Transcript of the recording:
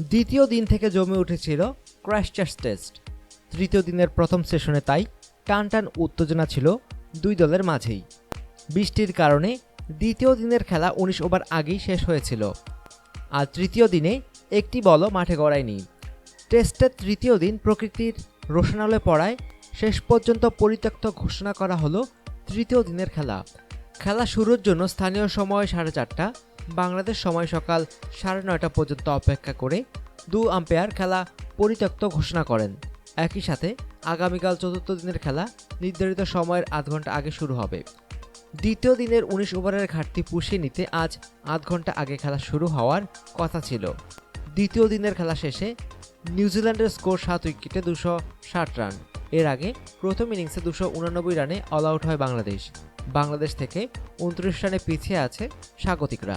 দ্বিতীয় দিন থেকে জমে উঠেছিল ক্রাইস্টচার্চ টেস্ট তৃতীয় দিনের প্রথম সেশনে তাই টান টান উত্তেজনা ছিল দুই দলের মাঝেই। বৃষ্টির কারণে দ্বিতীয় দিনের খেলা উনিশ ওভার আগেই শেষ হয়েছিল। আর তৃতীয় দিনে একটি বলও মাঠে গড়ায়নি। টেস্টের তৃতীয় দিন প্রকৃতির রোশনালে পড়ায় শেষ পর্যন্ত পরিত্যক্ত ঘোষণা করা হলো তৃতীয় দিনের খেলা। খেলা শুরুর জন্য স্থানীয় সময় সাড়ে চারটা বাংলাদেশ সময় সকাল সাড়ে নয়টা পর্যন্ত অপেক্ষা করে দু আম্পায়ার খেলা পরিত্যক্ত ঘোষণা করেন। একই সাথে আগামীকাল চতুর্থ দিনের খেলা নির্ধারিত সময়ের আধ ঘণ্টা আগে শুরু হবে। দ্বিতীয় দিনের উনিশ ওভারের ঘাটতি পুষিয়ে নিতে আজ আধ ঘণ্টা আগে খেলা শুরু হওয়ার কথা ছিল। দ্বিতীয় দিনের খেলা শেষে নিউজিল্যান্ডের স্কোর সাত উইকেটে দুশো ষাট রান। এর আগে প্রথম ইনিংসে দুশো উনানব্বই রানে অল আউট হয় বাংলাদেশ। বাংলাদেশ থেকে উনত্রিশ রানে পিছিয়ে আছে স্বাগতিকরা।